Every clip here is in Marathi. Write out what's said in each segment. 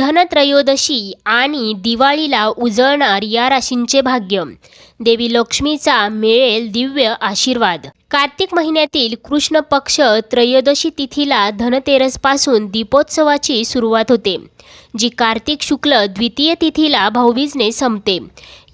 धनत्रयोदशी आणि दिवाळीला उजळणार या राशींचे भाग्य. देवी लक्ष्मीचा मिळेल दिव्य आशीर्वाद. कार्तिक महिन्यातील कृष्ण पक्ष त्रयोदशी तिथीला धनतेरसपासून दीपोत्सवाची सुरुवात होते जी कार्तिक शुक्ल द्वितीय तिथीला भाऊबीजने संपते.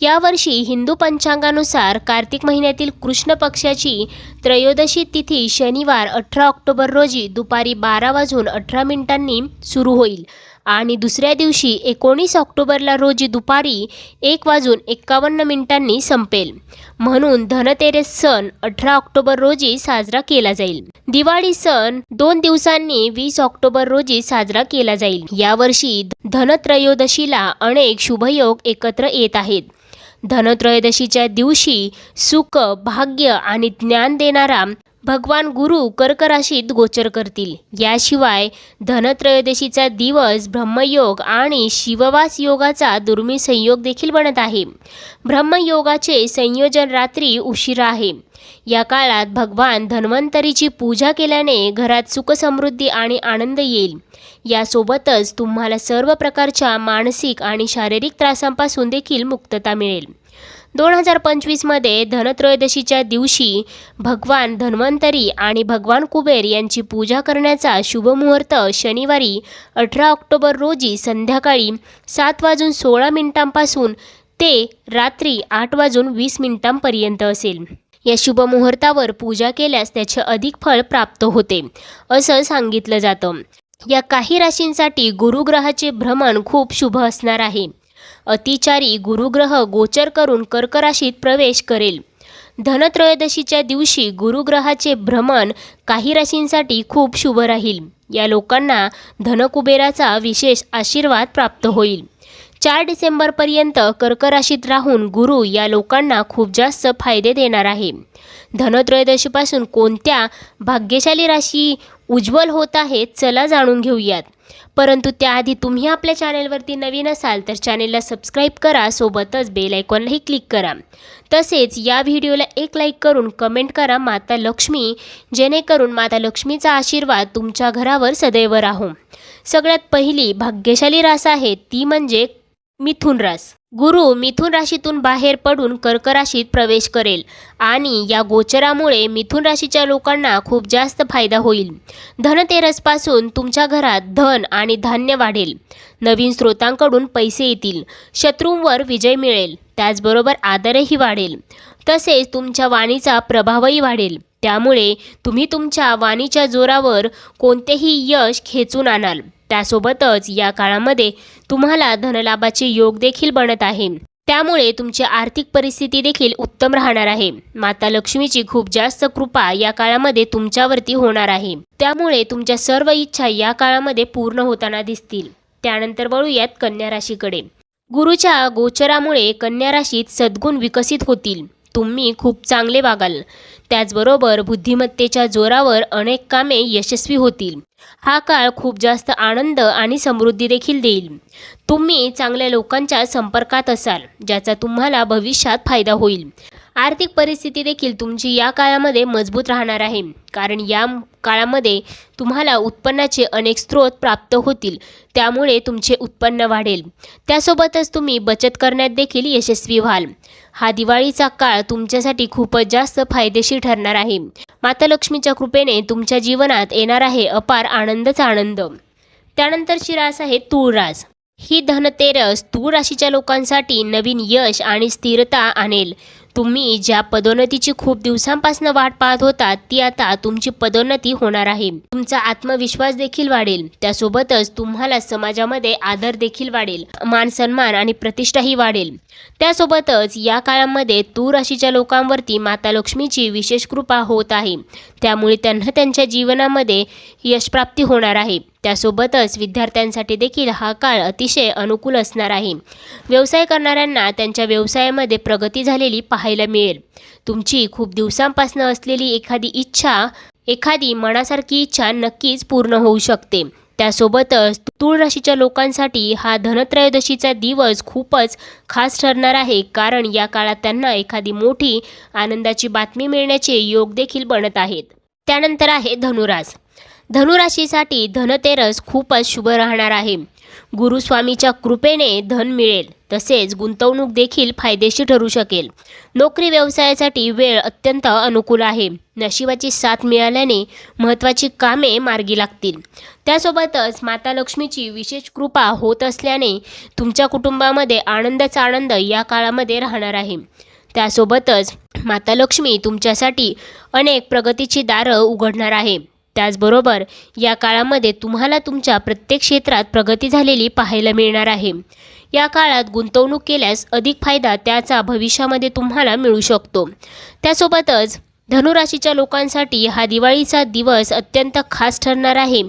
यावर्षी हिंदू पंचांगानुसार कार्तिक महिन्यातील कृष्ण पक्षाची त्रयोदशी तिथी शनिवार अठरा ऑक्टोबर रोजी दुपारी बारा वाजून अठरा मिनिटांनी सुरू होईल. आणि दुसऱ्या दिवशी एकोणीस ऑक्टोबरला रोजी दुपारी एक वाजून एक्कावन्न मिनिटांनी संपेल. म्हणून धनतेरस सण अठरा ऑक्टोबर रोजी साजरा केला जाईल. दिवाळी सण दोन दिवसांनी वीस ऑक्टोबर रोजी साजरा केला जाईल. यावर्षी धनत्रयोदशीला अनेक शुभयोग एकत्र येत आहेत. धनत्रयोदशीच्या दिवशी सुख भाग्य आणि ज्ञान देणारा भगवान गुरु कर्क राशीत गोचर करतील. याशिवाय धनत्रयोदशीचा दिवस ब्रह्मयोग आणि शिववास योगाचा दुर्मिळ संयोग देखील बनत आहे. ब्रह्मयोगाचे संयोजन रात्री उशिरा आहे. या काळात भगवान धन्वंतरीची पूजा केल्याने घरात सुखसमृद्धी आणि आनंद येईल. यासोबतच तुम्हाला सर्व प्रकारच्या मानसिक आणि शारीरिक त्रासांपासून देखील मुक्तता मिळेल. दोन हजार पंचवीसमध्ये धनत्रयोदशीच्या दिवशी भगवान धन्वंतरी आणि भगवान कुबेर यांची पूजा करण्याचा शुभमुहूर्त शनिवारी अठरा ऑक्टोबर रोजी संध्याकाळी सात वाजून सोळा मिनिटांपासून ते रात्री आठ वाजून वीस मिनिटांपर्यंत असेल. या शुभमुहूर्तावर पूजा केल्यास त्याचे अधिक फळ प्राप्त होते असं सांगितलं जातं. या काही राशींसाठी गुरुग्रहाचे भ्रमण खूप शुभ असणार आहे. अतिचारी गुरुग्रह गोचर करून कर्क राशीत प्रवेश करेल. धनत्रयोदशीच्या दिवशी गुरुग्रहाचे भ्रमण काही राशींसाठी खूप शुभ राहील. या लोकांना धनकुबेराचा विशेष आशीर्वाद प्राप्त होईल. चार डिसेंबरपर्यंत कर्क राशीत राहून गुरु या लोकांना खूप जास्त फायदे देणार आहे. धनत्रयोदशीपासून कोणत्या भाग्यशाली राशी उज्ज्वल होत आहेत चला जाणून घेऊयात. परंतु त्याआधी तुम्ही आपल्या चॅनेलवरती नवीन असाल तर चॅनेलला सबस्क्राईब करा सोबतच बेल आयकॉनलाही क्लिक करा. तसेच या व्हिडिओला एक लाईक करून कमेंट करा माता लक्ष्मी जेणेकरून माता लक्ष्मीचा आशीर्वाद तुमच्या घरावर सदैव राहो. सगळ्यात पहिली भाग्यशाली रास आहे ती म्हणजे मिथुन रास. गुरु मिथुन राशीतून बाहेर पडून कर्क राशीत प्रवेश करेल आणि या गोचरामुळे मिथुन राशीच्या लोकांना खूप जास्त फायदा होईल. धनतेरसपासून तुमच्या घरात धन आणि धान्य वाढेल. नवीन स्रोतांकडून पैसे येतील. शत्रूंवर विजय मिळेल. त्याचबरोबर आदरही वाढेल. तसेच तुमच्या वाणीचा प्रभावही वाढेल. त्यामुळे तुम्ही तुमच्या वाणीच्या जोरावर कोणतेही यश खेचून आणाल. त्यासोबतच या काळामध्ये तुम्हाला धनलाभाचे योग देखील बनत आहे. त्यामुळे तुमची आर्थिक परिस्थिती देखील उत्तम राहणार आहे. माता लक्ष्मीची खूप जास्त कृपा या काळामध्ये तुमच्यावरती होणार आहे. त्यामुळे तुमच्या सर्व इच्छा या काळामध्ये पूर्ण होताना दिसतील. त्यानंतर वळूयात कन्या राशीकडे. गुरुच्या गोचरामुळे कन्या राशीत सद्गुण विकसित होतील. तुम्ही खूप चांगले वागाल. त्याचबरोबर बुद्धिमत्तेच्या जोरावर अनेक कामे यशस्वी होतील. हा काळ खूप जास्त आनंद आणि समृद्धी देखील देईल. तुम्ही चांगल्या लोकांच्या संपर्कात असाल ज्याचा तुम्हाला भविष्यात फायदा होईल. आर्थिक परिस्थिती देखील तुमची या काळामध्ये मजबूत राहणार आहे. कारण या काळामध्ये तुम्हाला उत्पन्नाचे अनेक स्रोत प्राप्त होतील. त्यामुळे तुमचे उत्पन्न वाढेल. त्यासोबतच तुम्ही बचत करण्यात देखील यशस्वी व्हाल. हा दिवाळीचा काळ तुमच्यासाठी खूपच जास्त फायदेशीर ठरणार आहे. माता लक्ष्मीच्या कृपेने तुमच्या जीवनात येणार आहे अपार आनंदच आनंद. त्यानंतरची रास आहे तूळ रास ही धनतेरस तूळ राशीच्या लोकांसाठी नवीन यश आणि स्थिरता आणेल. तुम्ही ज्या पदोन्नतीची खूप दिवसांपासून वाट पाहत होता ती आता तुमची पदोन्नती होणार आहे. तुमचा आत्मविश्वास देखील वाढेल. त्यासोबतच तुम्हाला समाजामध्ये आदर देखील वाढेल. मान सन्मान आणि प्रतिष्ठाही वाढेल. त्यासोबतच या काळामध्ये तूळ राशीच्या लोकांवरती माता लक्ष्मीची विशेष कृपा होत आहे. त्यामुळे त्यांना त्यांच्या जीवनामध्ये यशप्राप्ती होणार आहे. त्यासोबतच विद्यार्थ्यांसाठी देखील हा काळ अतिशय अनुकूल असणार आहे. व्यवसाय करणाऱ्यांना त्यांच्या व्यवसायामध्ये प्रगती झालेली पाहायला मिळेल. तुमची खूप दिवसांपासून असलेली एखादी इच्छा एखादी मनासारखी इच्छा नक्कीच पूर्ण होऊ शकते. त्यासोबतच तूळ राशीच्या लोकांसाठी हा धनत्रयोदशीचा दिवस खूपच खास ठरणार आहे. कारण या काळात त्यांना एखादी मोठी आनंदाची बातमी मिळण्याचे योग देखील बनत आहेत. त्यानंतर आहे धनुरास. धनुराशीसाठी धनतेरस खूपच शुभ राहणार आहे. गुरुस्वामीच्या कृपेने धन मिळेल तसेच गुंतवणूक देखील फायदेशीर ठरू शकेल. नोकरी व्यवसायासाठी वेळ अत्यंत अनुकूल आहे. नशिबाची साथ मिळाल्याने महत्त्वाची कामे मार्गी लागतील. त्यासोबतच माता लक्ष्मीची विशेष कृपा होत असल्याने तुमच्या कुटुंबामध्ये आनंदाचा आनंद या काळामध्ये राहणार आहे. त्यासोबतच माता लक्ष्मी तुमच्यासाठी अनेक प्रगतीची दारं उघडणार आहे. त्याचबरोबर या काळामध्ये तुम्हाला तुमच्या प्रत्येक क्षेत्रात प्रगती झालेली पाहायला मिळणार आहे. या काळात गुंतवणूक केल्यास अधिक फायदा त्याचा भविष्यामध्ये तुम्हाला मिळू शकतो. त्यासोबतच धनुराशीच्या लोकांसाठी हा दिवाळीचा दिवस अत्यंत खास ठरणार आहे.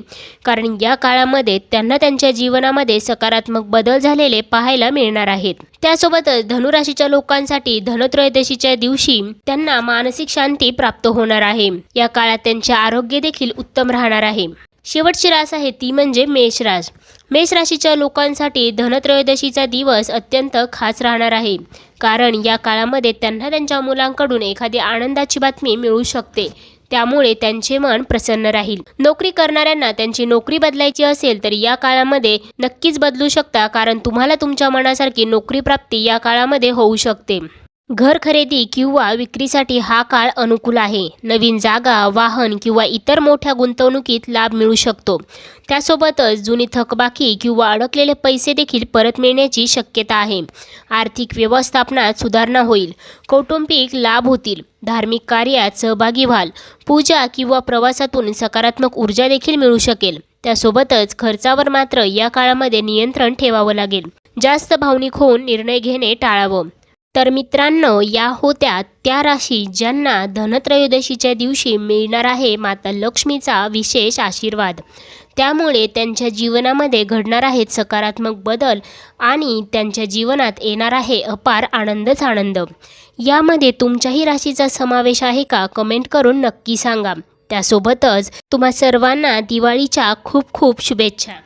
कारण या काळामध्ये त्यांना त्यांच्या जीवनामध्ये सकारात्मक बदल झालेले पाहायला मिळणार आहेत. त्यासोबतच धनुराशीच्या लोकांसाठी धनत्रयोदशीच्या दिवशी त्यांना मानसिक शांती प्राप्त होणार आहे. या काळात त्यांचे आरोग्य देखील उत्तम राहणार आहे. शेवटची रास आहे ती म्हणजे मेष रास मेष राशीच्या लोकांसाठी धनत्रयोदशीचा दिवस अत्यंत खास राहणार आहे. कारण या काळामध्ये त्यांना त्यांच्या मुलांकडून एखादी आनंदाची बातमी मिळू शकते. त्यामुळे त्यांचे मन प्रसन्न राहील. नोकरी करणाऱ्यांना त्यांची नोकरी बदलायची असेल तर या काळामध्ये नक्कीच बदलू शकता. कारण तुम्हाला तुमच्या मनासारखी नोकरी प्राप्ती या काळामध्ये होऊ शकते. घर खरेदी किंवा विक्रीसाठी हा काळ अनुकूल आहे. नवीन जागा वाहन किंवा इतर मोठ्या गुंतवणुकीत लाभ मिळू शकतो. त्यासोबतच जुनी थकबाकी किंवा अडकलेले पैसे देखील परत मिळण्याची शक्यता आहे. आर्थिक व्यवस्थापनात सुधारणा होईल. कौटुंबिक लाभ होतील. धार्मिक कार्यात सहभागी व्हाल. पूजा किंवा प्रवासातून सकारात्मक ऊर्जा देखील मिळू शकेल. त्यासोबतच खर्चावर मात्र या काळामध्ये नियंत्रण ठेवावं लागेल. जास्त भावनिक होऊन निर्णय घेणे टाळावं. तर मित्रांनो या होत्या त्या राशी ज्यांना धनत्रयोदशीच्या दिवशी मिळणार आहे माता लक्ष्मीचा विशेष आशीर्वाद. त्यामुळे त्यांच्या जीवनामध्ये घडणार आहेत सकारात्मक बदल आणि त्यांच्या जीवनात येणार आहे अपार आनंदच आनंद यामध्ये तुमच्याही राशीचा समावेश आहे का कमेंट करून नक्की सांगा. त्यासोबतच तुम्हा सर्वांना दिवाळीच्या खूप खूप शुभेच्छा.